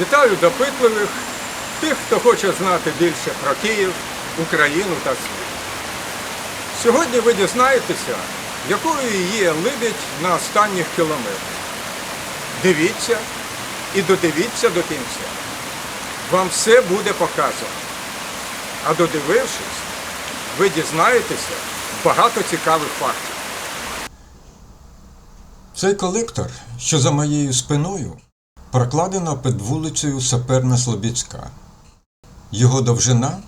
Вітаю допитливих, тих, хто хоче знати більше про Київ, Україну та світ. Сьогодні ви дізнаєтеся, якою є Либідь на останніх кілометрах. Дивіться і додивіться до кінця. Вам все буде показано. А додивившись, ви дізнаєтеся багато цікавих фактів. Цей колектор, що за моєю спиною, прокладено під вулицею Саперна Слобідська. Його довжина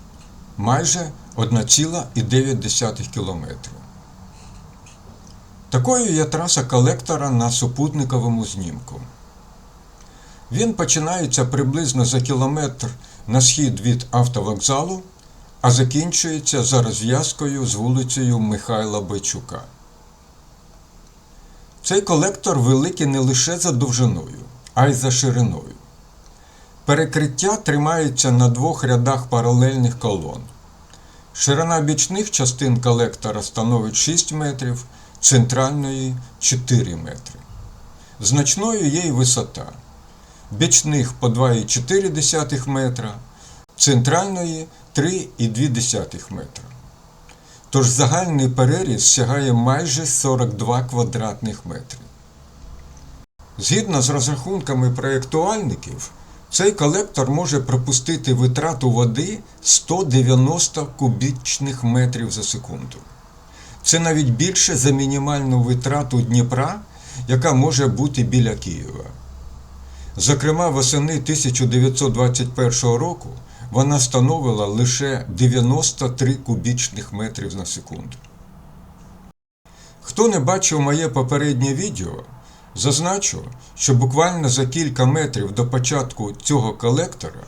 майже 1,9 кілометрів. Такою є траса колектора на супутниковому знімку. Він починається приблизно за кілометр на схід від автовокзалу, а закінчується за розв'язкою з вулицею Михайла Бойчука. Цей колектор великий не лише за довжиною, а й за шириною. Перекриття тримається на двох рядах паралельних колон. Ширина бічних частин колектора становить 6 метрів, центральної 4 метри. Значною є й висота. Бічних по 2,4 метра, центральної 3,2 метра. Тож загальний переріз сягає майже 42 квадратних метри. Згідно з розрахунками проєктуальників, цей колектор може пропустити витрату води 190 кубічних метрів за секунду. Це навіть більше за мінімальну витрату Дніпра, яка може бути біля Києва. Зокрема, восени 1921 року вона становила лише 93 кубічних метрів на секунду. Хто не бачив моє попереднє відео, зазначу, що буквально за кілька метрів до початку цього колектора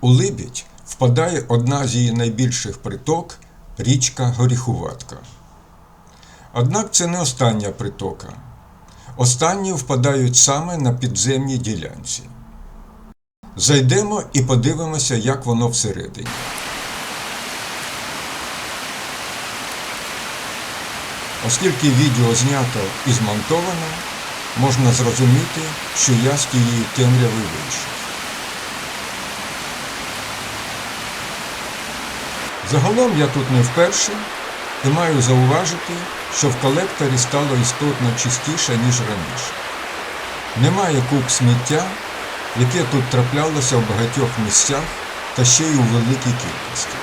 у Либідь впадає одна з її найбільших приток річка Горіхуватка. Однак це не остання притока. Останні впадають саме на підземній ділянці. Зайдемо і подивимося, як воно всередині. Оскільки відео знято і змонтовано, можна зрозуміти, що я з тієї темряви вийшов. Загалом я тут не вперше і маю зауважити, що в колекторі стало істотно чистіше, ніж раніше. Немає куб сміття, яке тут траплялося в багатьох місцях та ще й у великій кількості.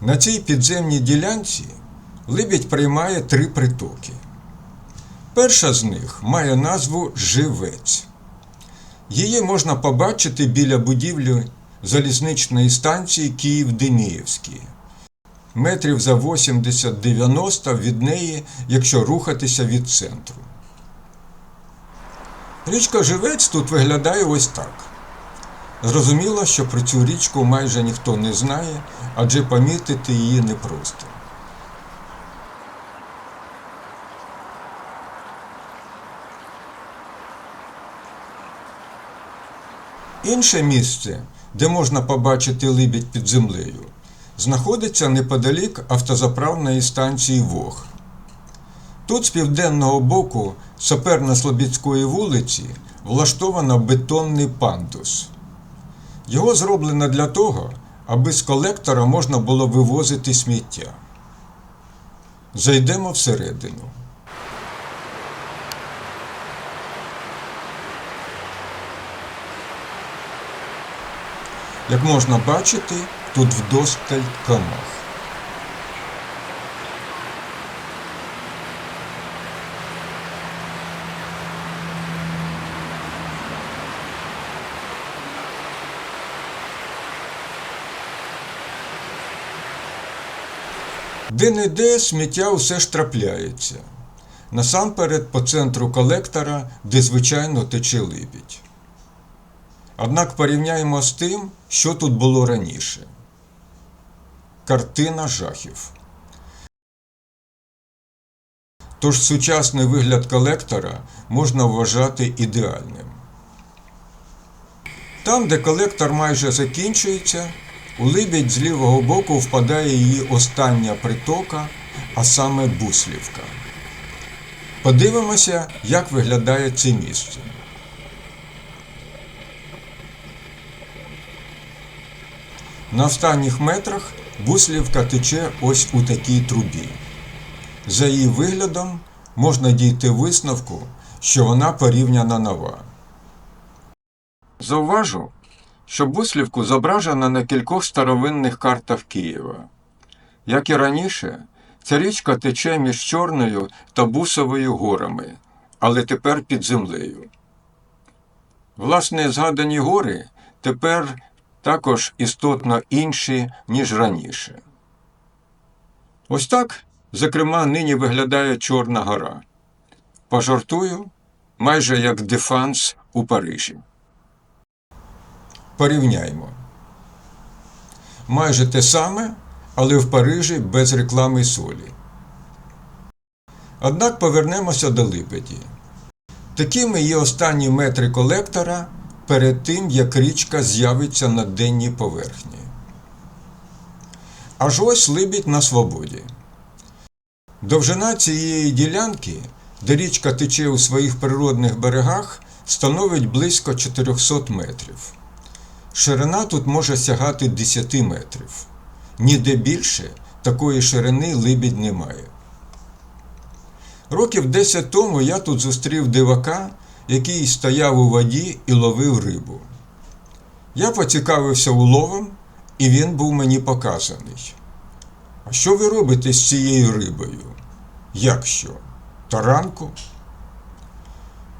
На цій підземній ділянці Либідь приймає три притоки. Перша з них має назву Живець. Її можна побачити біля будівлі залізничної станції Київ-Деміївський. Метрів за 80-90 від неї, якщо рухатися від центру. Річка Живець тут виглядає ось так. Зрозуміло, що про цю річку майже ніхто не знає, адже помітити її непросто. Інше місце, де можна побачити либідь під землею, знаходиться неподалік автозаправної станції Вог. Тут з південного боку Саперно-Слобідської вулиці влаштовано бетонний пандус. Його зроблено для того, аби з колектора можна було вивозити сміття. Зайдемо всередину. Як можна бачити, тут вдосталь комах. Де-не-де сміття усе ж трапляється. Насамперед по центру колектора, де звичайно тече либідь. Однак порівняємо з тим, що тут було раніше. Картина жахів. Тож сучасний вигляд колектора можна вважати ідеальним. Там, де колектор майже закінчується, у либідь з лівого боку впадає її остання притока, а саме Буслівка. Подивимося, як виглядає це місце. На останніх метрах Буслівка тече ось у такій трубі. За її виглядом можна дійти висновку, що вона порівняна нова. Зауважу, що Буслівку зображено на кількох старовинних картах Києва. Як і раніше, ця річка тече між Чорною та Бусовою горами, але тепер під землею. Власне, згадані гори тепер також істотно інші, ніж раніше. Ось так, зокрема, нині виглядає Чорна гора. Пожартую, майже як дефанс у Парижі. Порівняймо. Майже те саме, але в Парижі без реклами солі. Однак повернемося до Либеді. Такими є останні метри колектора перед тим, як річка з'явиться на денній поверхні. Аж ось Либідь на свободі. Довжина цієї ділянки, де річка тече у своїх природних берегах, становить близько 400 метрів. Ширина тут може сягати 10 метрів. Ніде більше такої ширини Либідь не має. Років 10 тому я тут зустрів дивака, який стояв у воді і ловив рибу. Я поцікавився уловом, і він був мені показаний. А що ви робите з цією рибою? Як що? Таранку?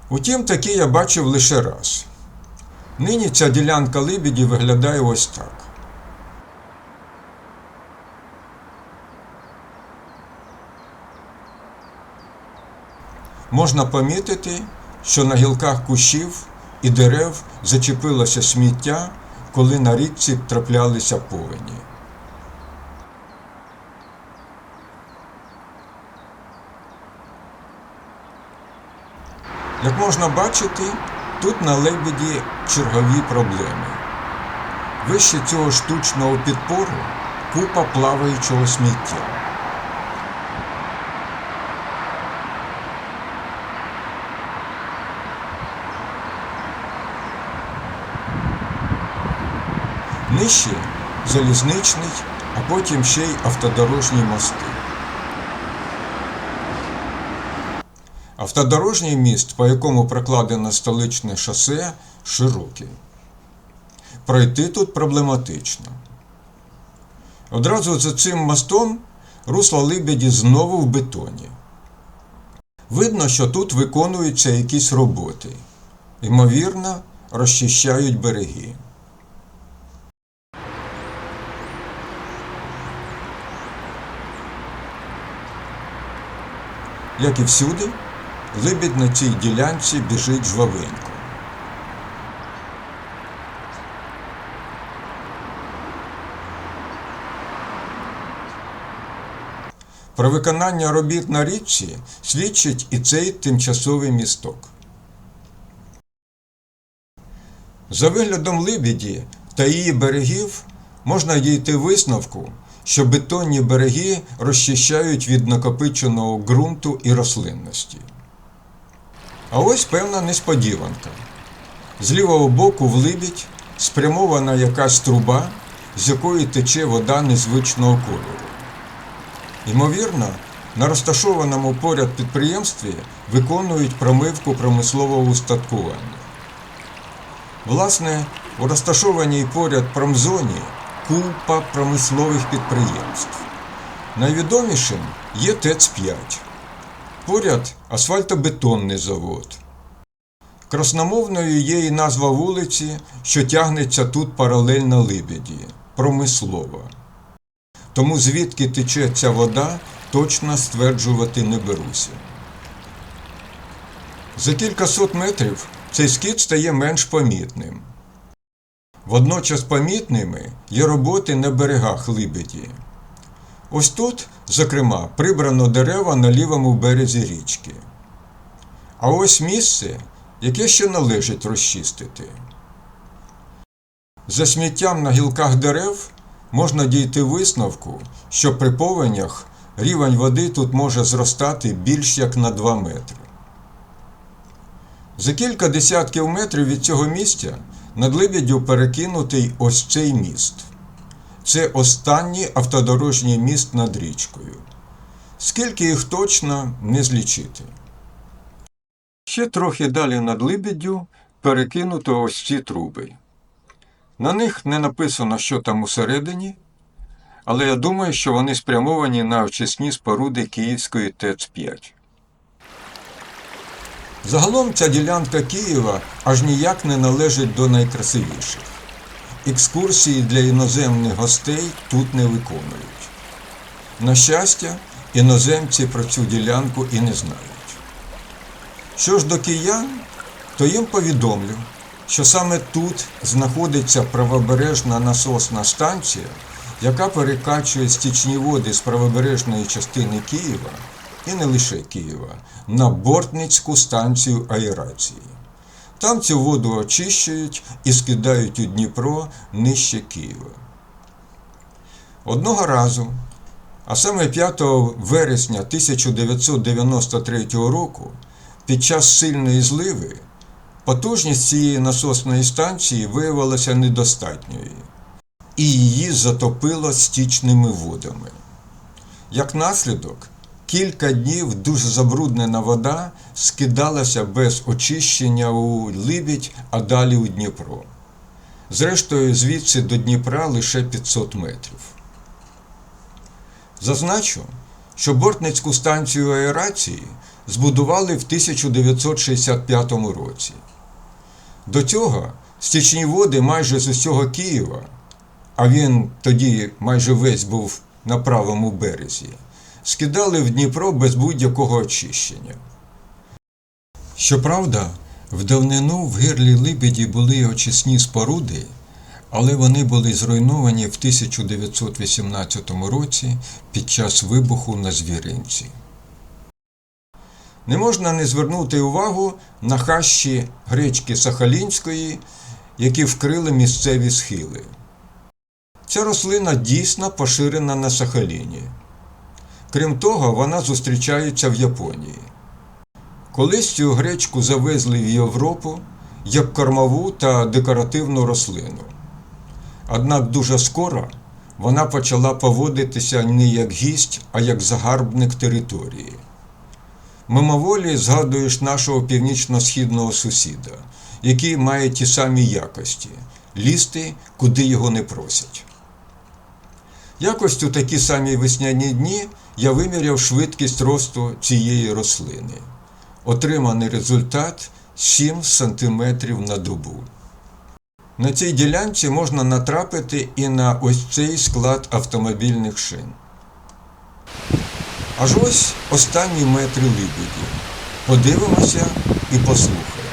Утім, таке я бачив лише раз. Нині ця ділянка либіді виглядає ось так. Можна помітити, що на гілках кущів і дерев зачепилося сміття, коли на річці траплялися повені. Як можна бачити, тут на лебеді чергові проблеми. Вище цього штучного підпору купа плаваючого сміття. Нижче залізничний, а потім ще й автодорожні мости. Автодорожній міст, по якому прокладено столичне шосе, широкий. Пройти тут проблематично. Одразу за цим мостом русло Либеді знову в бетоні. Видно, що тут виконуються якісь роботи. Ймовірно, розчищають береги. Як і всюди, либідь на цій ділянці біжить жвавенько. Про виконання робіт на річці свідчить і цей тимчасовий місток. За виглядом Либіді та її берегів можна дійти висновку, що бетонні береги розчищають від накопиченого ґрунту і рослинності. А ось певна несподіванка. З лівого боку в Либідь спрямована якась труба, з якої тече вода незвичного кольору. Ймовірно, на розташованому поряд підприємстві виконують промивку промислового устаткування. Власне, у розташованій поряд промзоні купа промислових підприємств. Найвідомішим є ТЕЦ-5. Поряд асфальтобетонний завод. Красномовною є і назва вулиці, що тягнеться тут паралельно Либеді промислова. Тому звідки тече ця вода, точно стверджувати не беруся. За кількасот метрів цей скид стає менш помітним. Водночас помітними є роботи на берегах Либеді. Ось тут, зокрема, прибрано дерева на лівому березі річки. А ось місце, яке ще належить розчистити. За сміттям на гілках дерев можна дійти висновку, що при повенях рівень води тут може зростати більш як на 2 метри. За кілька десятків метрів від цього місця над Либіддю перекинутий ось цей міст. Це останній автодорожній міст над річкою. Скільки їх точно не злічити. Ще трохи далі над Либіддю перекинуто ось ці труби. На них не написано, що там усередині, але я думаю, що вони спрямовані на очисні споруди Київської ТЕЦ-5. Загалом ця ділянка Києва аж ніяк не належить до найкрасивіших. Екскурсії для іноземних гостей тут не виконують. На щастя, іноземці про цю ділянку і не знають. Що ж до киян, то їм повідомлю, що саме тут знаходиться правобережна насосна станція, яка перекачує стічні води з правобережної частини Києва і не лише Києва на Бортницьку станцію аерації. Там цю воду очищують і скидають у Дніпро нижче Києва. Одного разу, а саме 5 вересня 1993 року, під час сильної зливи, потужність цієї насосної станції виявилася недостатньою, і її затопило стічними водами. Як наслідок, кілька днів дуже забруднена вода скидалася без очищення у Либідь, а далі у Дніпро. Зрештою, звідси до Дніпра лише 500 метрів. Зазначу, що Бортницьку станцію аерації збудували в 1965 році. До цього стічні води майже з усього Києва, а він тоді майже весь був на правому березі, скидали в Дніпро без будь-якого очищення. Щоправда, в давнину в гирлі Либіді були очисні споруди, але вони були зруйновані в 1918 році під час вибуху на звіринці. Не можна не звернути увагу на хащі гречки Сахалінської, які вкрили місцеві схили. Ця рослина дійсно поширена на Сахаліні. Крім того, вона зустрічається в Японії. Колись цю гречку завезли в Європу як кормову та декоративну рослину. Однак дуже скоро вона почала поводитися не як гість, а як загарбник території. Мимоволі згадуєш нашого північно-східного сусіда, який має ті самі якості лізти, куди його не просять. Якось у такі самі весняні дні я виміряв швидкість росту цієї рослини. Отриманий результат 7 см на добу. На цій ділянці можна натрапити і на ось цей склад автомобільних шин. Аж ось останні метри Либіді. Подивимося і послухаємо.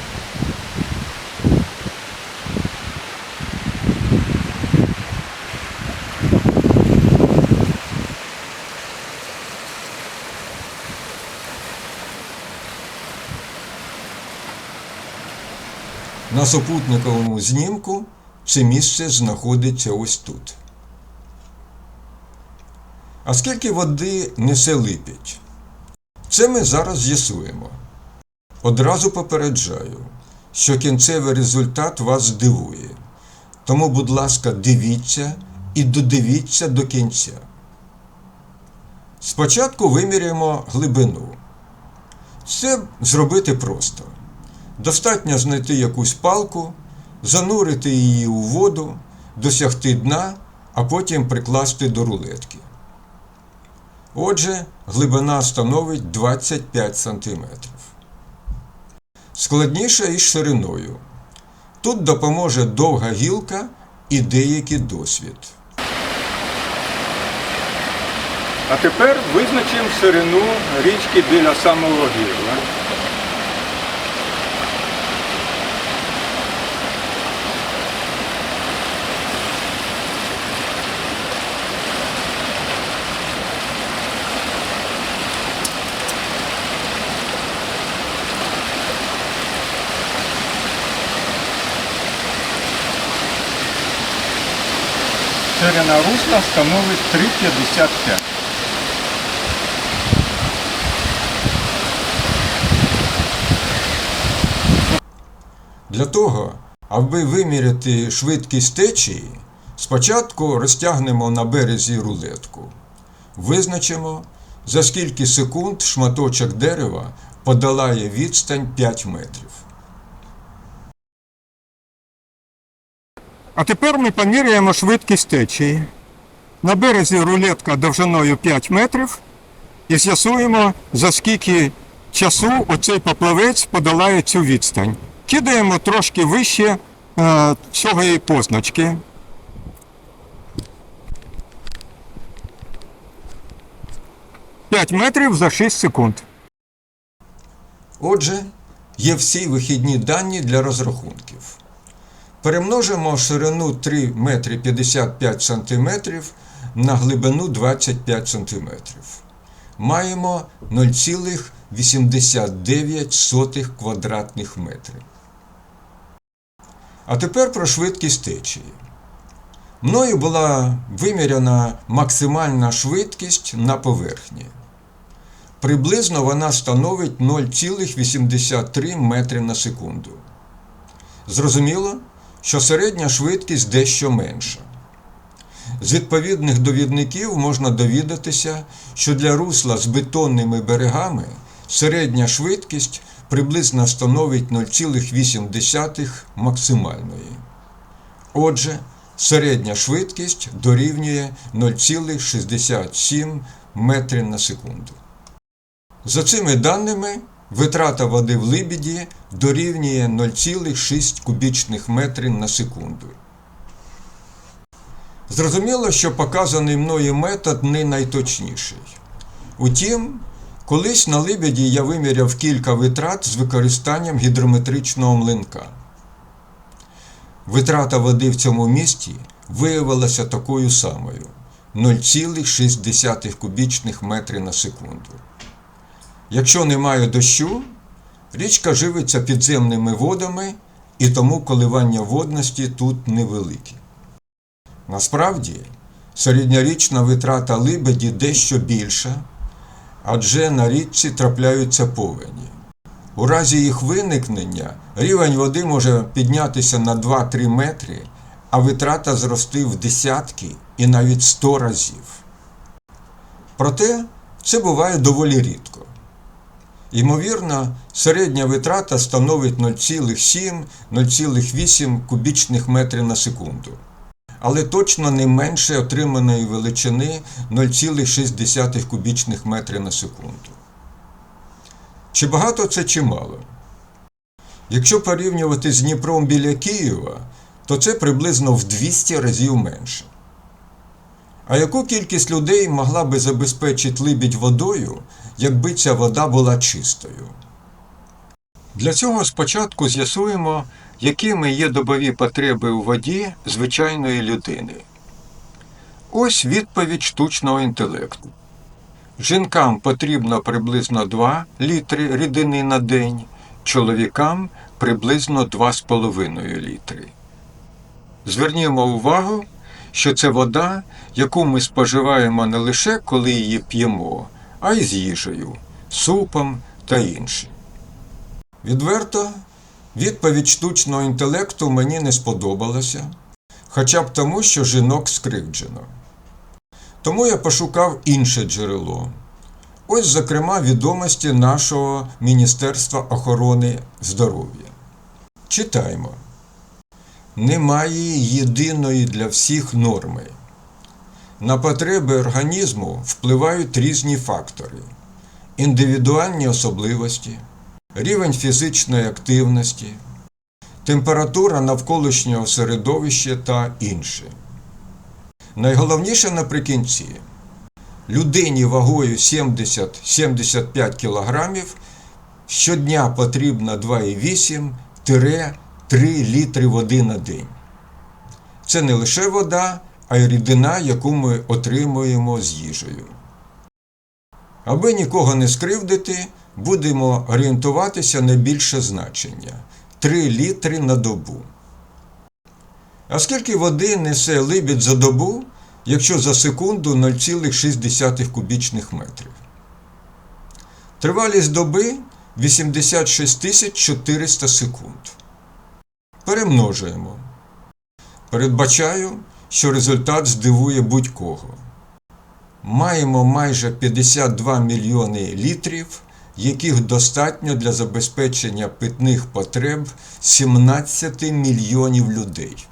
На супутниковому знімку це місце знаходиться ось тут. А скільки води несе Липідь? Це ми зараз з'ясуємо. Одразу попереджаю, що кінцевий результат вас здивує. Тому, будь ласка, дивіться і додивіться до кінця. Спочатку виміряємо глибину. Це зробити просто. Достатньо знайти якусь палку, занурити її у воду, досягти дна, а потім прикласти до рулетки. Отже, глибина становить 25 см. Складніше із шириною. Тут допоможе довга гілка і деякий досвід. А тепер визначимо ширину річки біля самого гірла. варена руста становить 3,55. Для того, аби виміряти швидкість течії, спочатку розтягнемо на березі рулетку. Визначимо, за скільки секунд шматочок дерева подолає відстань 5 метрів. А тепер ми поміряємо швидкість течії. На березі рулетка довжиною 5 метрів і з'ясуємо, за скільки часу оцей поплавець подолає цю відстань. Кидаємо трошки вище е, цієї позначки. П'ять метрів за 6 секунд. Отже, є всі вихідні дані для розрахунків. Перемножимо ширину 3 метри 55 сантиметрів на глибину 25 сантиметрів. Маємо 0,89 квадратних метрів. А тепер про швидкість течії. Мною була виміряна максимальна швидкість на поверхні. Приблизно вона становить 0,83 метри на секунду. Зрозуміло, що середня швидкість дещо менша. З відповідних довідників можна довідатися, що для русла з бетонними берегами середня швидкість приблизно становить 0,8 максимальної. Отже, середня швидкість дорівнює 0,67 метри на секунду. За цими даними, витрата води в Либіді дорівнює 0,6 кубічних метрів на секунду. Зрозуміло, що показаний мною метод не найточніший. Утім, колись на Либіді я виміряв кілька витрат з використанням гідрометричного млинка. Витрата води в цьому місті виявилася такою самою 0,6 кубічних метрів на секунду. Якщо немає дощу, річка живиться підземними водами, і тому коливання водності тут невеликі. Насправді, середньорічна витрата либеді дещо більша, адже на річці трапляються повені. У разі їх виникнення рівень води може піднятися на 2-3 метри, а витрата зрости в десятки і навіть 100 разів. Проте це буває доволі рідко. Ймовірно, середня витрата становить 0,7-0,8 кубічних метрів на секунду, але точно не менше отриманої величини 0,6 кубічних метрів на секунду. Чи багато це чи мало? Якщо порівнювати з Дніпром біля Києва, то це приблизно в 200 разів менше. А яку кількість людей могла би забезпечити либідь водою, якби ця вода була чистою? Для цього спочатку з'ясуємо, якими є добові потреби у воді звичайної людини. Ось відповідь штучного інтелекту. Жінкам потрібно приблизно 2 літри рідини на день, чоловікам приблизно 2,5 літри. Звернімо увагу, що це вода, яку ми споживаємо не лише коли її п'ємо, а й з їжею, супом та іншим. Відверто, відповідь штучного інтелекту мені не сподобалася, хоча б тому, що жінок скривджено. Тому я пошукав інше джерело. Ось, зокрема, відомості нашого Міністерства охорони здоров'я. Читаймо. Немає єдиної для всіх норми. На потреби організму впливають різні фактори: індивідуальні особливості, рівень фізичної активності, температура навколишнього середовища та інше. Найголовніше наприкінці людині вагою 70-75 кг щодня потрібно 2,8-3 літри води на день. Це не лише вода, а й рідина, яку ми отримуємо з їжею. Аби нікого не скривдити, будемо орієнтуватися на більше значення 3 літри на добу. А скільки води несе либідь за добу, якщо за секунду 0,6 кубічних метрів? Тривалість доби 86 400 секунд. Перемножуємо. Передбачаю, що результат здивує будь-кого. Маємо майже 52 мільйони літрів, яких достатньо для забезпечення питних потреб 17 мільйонів людей.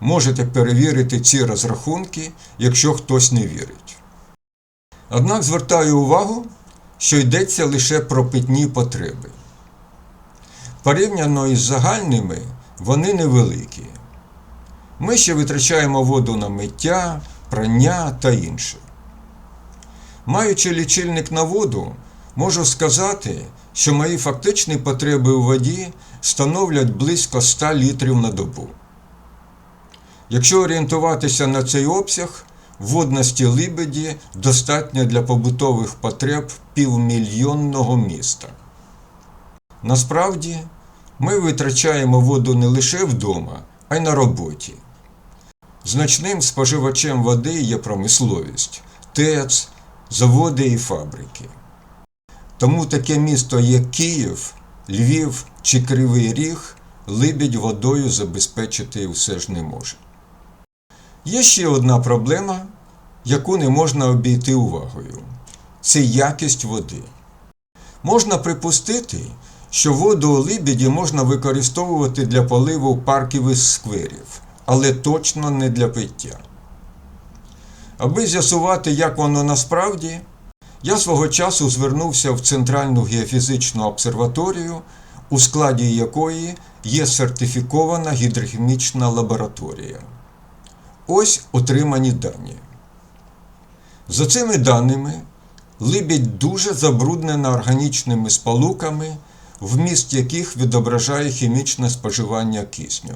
Можете перевірити ці розрахунки, якщо хтось не вірить. Однак звертаю увагу, що йдеться лише про питні потреби. Порівняно із загальними вони невеликі. Ми ще витрачаємо воду на миття, прання та інше. Маючи лічильник на воду, можу сказати, що мої фактичні потреби у воді становлять близько 100 літрів на добу. Якщо орієнтуватися на цей обсяг, водності Либеді достатньо для побутових потреб півмільйонного міста. Насправді, ми витрачаємо воду не лише вдома, а й на роботі. Значним споживачем води є промисловість, ТЕЦ, заводи і фабрики. Тому таке місто, як Київ, Львів чи Кривий Ріг, Либідь водою забезпечити все ж не може. Є ще одна проблема, яку не можна обійти увагою це якість води. Можна припустити, що воду у Либіді можна використовувати для поливу парків і скверів, але точно не для пиття. Аби з'ясувати, як воно насправді, я свого часу звернувся в Центральну геофізичну обсерваторію, у складі якої є сертифікована гідрохімічна лабораторія. Ось отримані дані. За цими даними, Либідь дуже забруднена органічними сполуками, вміст яких відображає хімічне споживання кисню.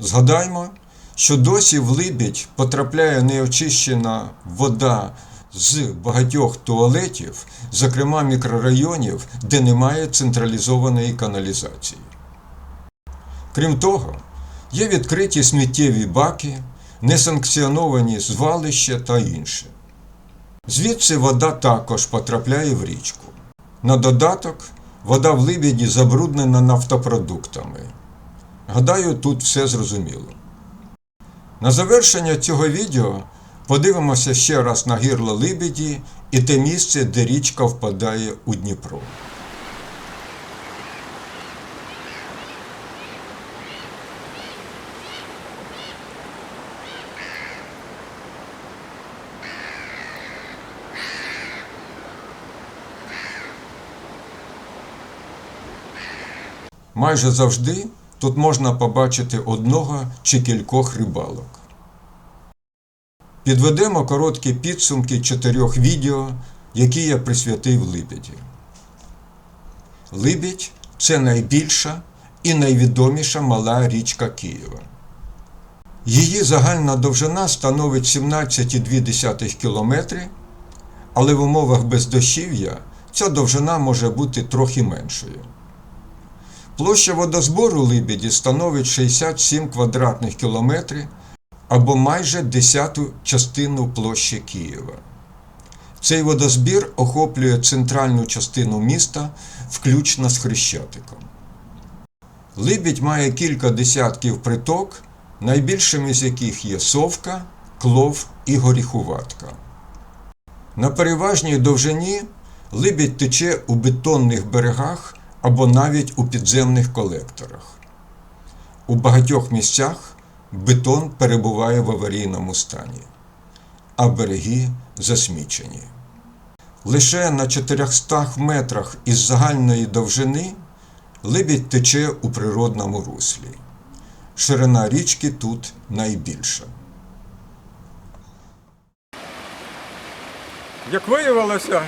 Згадаймо, що досі в Либідь потрапляє неочищена вода з багатьох туалетів, зокрема мікрорайонів, де немає централізованої каналізації. Крім того, є відкриті сміттєві баки, несанкціоновані звалища та інше. Звідси вода також потрапляє в річку. На додаток, вода в Либіді забруднена нафтопродуктами. Гадаю, тут все зрозуміло. На завершення цього відео подивимося ще раз на гірло Либіді і те місце, де річка впадає у Дніпро. Майже завжди тут можна побачити одного чи кількох рибалок. Підведемо короткі підсумки чотирьох відео, які я присвятив Либіді. Либідь це найбільша і найвідоміша мала річка Києва. Її загальна довжина становить 17,2 км, але в умовах бездощів'я ця довжина може бути трохи меншою. Площа водозбору Либіді становить 67 квадратних кілометрів або майже десяту частину площі Києва. Цей водозбір охоплює центральну частину міста, включно з Хрещатиком. Либідь має кілька десятків приток, найбільшими з яких є Совка, Клов і Горіхуватка. На переважній довжині Либідь тече у бетонних берегах або навіть у підземних колекторах. У багатьох місцях бетон перебуває в аварійному стані, а береги засмічені. Лише на 400 метрах із загальної довжини Либідь тече у природному руслі. Ширина річки тут найбільша. Як виявилося,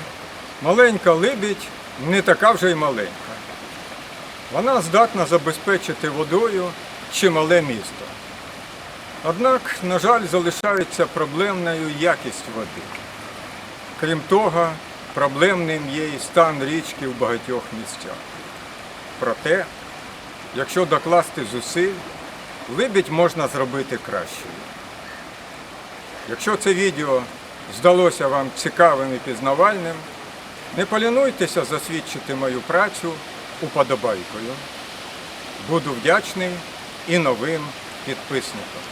маленька либідь не така вже й маленька. Вона здатна забезпечити водою чимале місто. Однак, на жаль, залишається проблемною якість води. Крім того, проблемним є і стан річки в багатьох місцях. Проте, якщо докласти зусиль, либідь можна зробити кращою. Якщо це відео здалося вам цікавим і пізнавальним, не полінуйтеся засвідчити мою працю уподобайкою. Буду вдячний і новим підписникам.